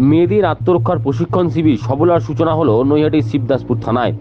মেয়েদের আত্মরক্ষার প্রশিক্ষণ শিবির সবলার সূচনা হলো নৈহাটির শিবদাসপুর থানায়।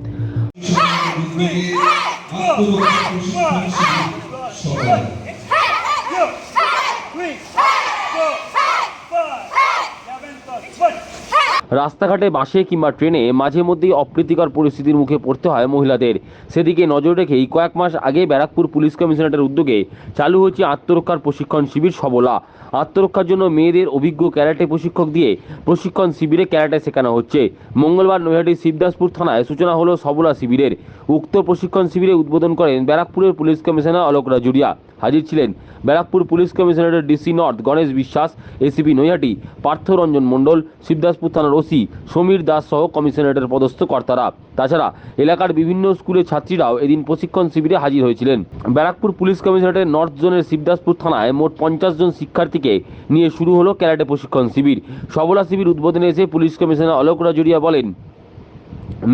রাস্তাঘাটে বাসে কিংবা ট্রেনে মাঝে মধ্যেই অপ্রীতিকর পরিস্থিতির মুখে পড়তে হয় মহিলাদের। সেদিকে নজর রেখেই কয়েক মাস আগে ব্যারাকপুর পুলিশ কমিশনারেটের উদ্যোগে চালু হয়েছে আত্মরক্ষার প্রশিক্ষণ শিবির সবলা। আত্মরক্ষার জন্য মেয়েদের অভিজ্ঞ ক্যারাটে প্রশিক্ষক দিয়ে প্রশিক্ষণ শিবিরে ক্যারাটে শেখানো হচ্ছে। মঙ্গলবার নৈহাটির শিবদাসপুর থানায় সূচনা হলো সবলা শিবিরের। উক্ত প্রশিক্ষণ শিবিরে উদ্বোধন করেন ব্যারাকপুরের পুলিশ কমিশনার অলোক রাজুরিয়া হাজির ছিলেন ব্যারাকপুর পুলিশ কমিশনারের DC north, Ganesh Biswas, ACP Naihati Partharanjan Mondal, Shibdaspur থানার ওসি সমীর দাস সহ কমিশনারেটের পদস্থ কর্তারা। তাছাড়া এলাকার বিভিন্ন স্কুলের ছাত্রীরাও এদিন প্রশিক্ষণ শিবিরে হাজির হয়েছিলেন। ব্যারাকপুর পুলিশ কমিশনারেটের নর্থ জোনের শিবদাসপুর থানায় মোট পঞ্চাশ জন শিক্ষার্থীকে নিয়ে শুরু হলো ক্যারাটে প্রশিক্ষণ শিবির। সবলা শিবির উদ্বোধনে এসে পুলিশ কমিশনার অলোক রাজুরিয়া বলেন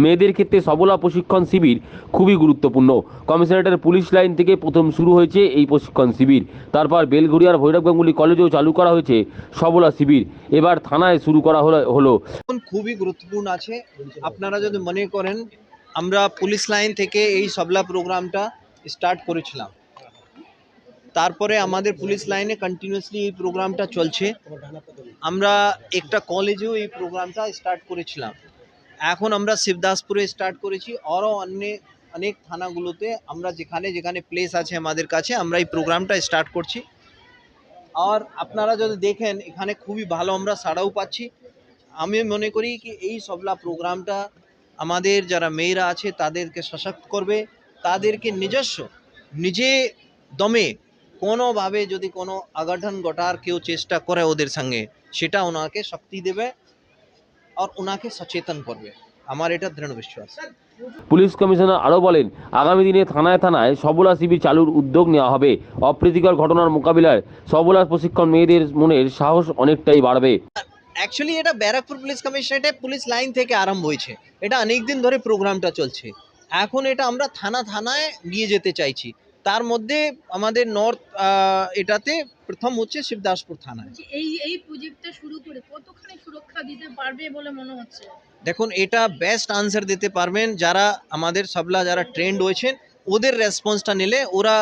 মেয়েদের ক্ষেত্রে সবলা প্রশিক্ষণ শিবির খুবই গুরুত্বপূর্ণ। কমিশনারেটের পুলিশ লাইন থেকে প্রথম শুরু হয়েছে এই প্রশিক্ষণ শিবির। তারপর বেলঘড়িয়ার ভৈরব গাঙ্গুলি কলেজেও চালু করা হয়েছে সবলা শিবির। এবার থানায় শুরু করা হলো হলো। খুবই গুরুত্বপূর্ণ আছে। আপনারা যদি মনে করেন, আমরা পুলিশ লাইন থেকে এই সবলা প্রোগ্রামটা স্টার্ট করেছিলাম। তারপরে আমাদের পুলিশ লাইনে কন্টিনিউয়াসলি এই প্রোগ্রামটা চলছে। আমরা একটা কলেজেও এই প্রোগ্রামটা স্টার্ট করেছিলাম। এখন আমরা শিবদাসপুরে স্টার্ট করেছি। আরও অন্য, অনেক থানাগুলোতে আমরা যেখানে যেখানে প্লেস আছে আমাদের কাছে, আমরা এই প্রোগ্রামটা স্টার্ট করছি। আর আপনারা যদি দেখেন, এখানে খুবই ভালো আমরা সাড়াও পাচ্ছি। আমি মনে করি কি, এই সবলা প্রোগ্রামটা আমাদের যারা মেয়েরা আছে, তাদেরকে সশক্ত করবে। তাদেরকে নিজস্ব, নিজে দমে কোনোভাবে যদি কোনো অঘটন ঘটার কেউ চেষ্টা করে ওদের সঙ্গে, সেটা ওনাকে শক্তি দেবে। আর ওনাকে সচেতন করবে আমার এটা দৃঢ় বিশ্বাস পুলিশ কমিশনার আরও বলেন আগামী দিনে থানায় থানায় সবলা শিবির চালুর উদ্যোগ নেওয়া হবে। অপ্রীতিকর ঘটনার মোকাবিলায় সবলা প্রশিক্ষণ মেয়েদের মনের সাহস অনেকটাই বাড়বে। অ্যাকচুয়ালি এটা ব্যারাকপুর পুলিশ কমিশনারেটে পুলিশ লাইন থেকে আরম্ভ হয়েছে। এটা অনেক দিন ধরে প্রোগ্রামটা চলছে। এখন এটা আমরা থানা থানায় নিয়ে যেতে চাইছি। তার মধ্যে আমাদের নর্থ এটাতে প্রথম হচ্ছে শিবদাসপুর থানায়। যে এই এই প্রজেক্টটা শুরু করে কতখানি সুরক্ষা দিতে পারবে বলে মনে হচ্ছে? দেখুন এটা বেস্ট আনসার দিতে পারবেন যারা আমাদের সবলা যারা ট্রেন্ড হয়েছেন ওদের রেসপন্সটা নিলে ওরা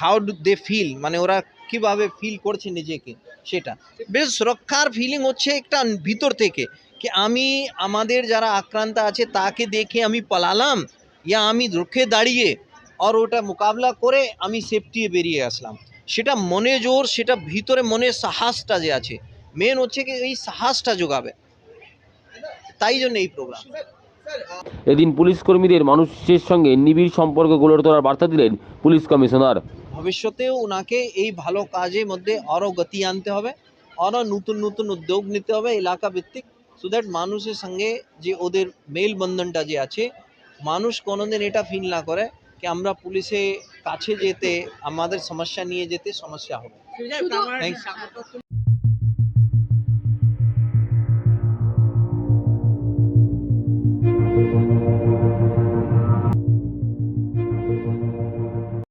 হাউ ডু দে ফিল মানে ওরা কীভাবে ফিল করছে নিজেকে সেটা। বেশ সুরক্ষার ফিলিং হচ্ছে একটা ভিতর থেকে কি আমি আমাদের যারা আক্রান্ত আছে তাকে দেখে আমি পালালাম ইয়া আমি রুখে দাঁড়িয়ে আর ওটা মোকাবলা করে আমি সেফটি বেরিয়ে আসলাম সেটা মনে জোর সেটা ভিতরে মনে সাহসটা যে আছে মেন হচ্ছে কি এই সাহসটা যোগাবে তাই জন্য এই প্রোগ্রাম এদিন পুলিশ কর্মীদের মানুষের সঙ্গে নিবিড় সম্পর্ক গড়ে তোলার বার্তা দিলেন পুলিশ কমিশনার ভবিষ্যতেও ওনাকে এই ভালো কাজের মধ্যে আরও গতি আনতে হবে আরও নতুন নতুন উদ্যোগ নিতে হবে এলাকা ভিত্তিক সো দ্যাট মানুষের সঙ্গে যে ওদের মেলবন্ধনটা যে আছে মানুষ কোনোদিন এটা ফিল না করে কি আমরা পুলিশে কাছে যেতে আমাদের সমস্যা নিয়ে যেতে সমস্যা হবে শুধু Thanks.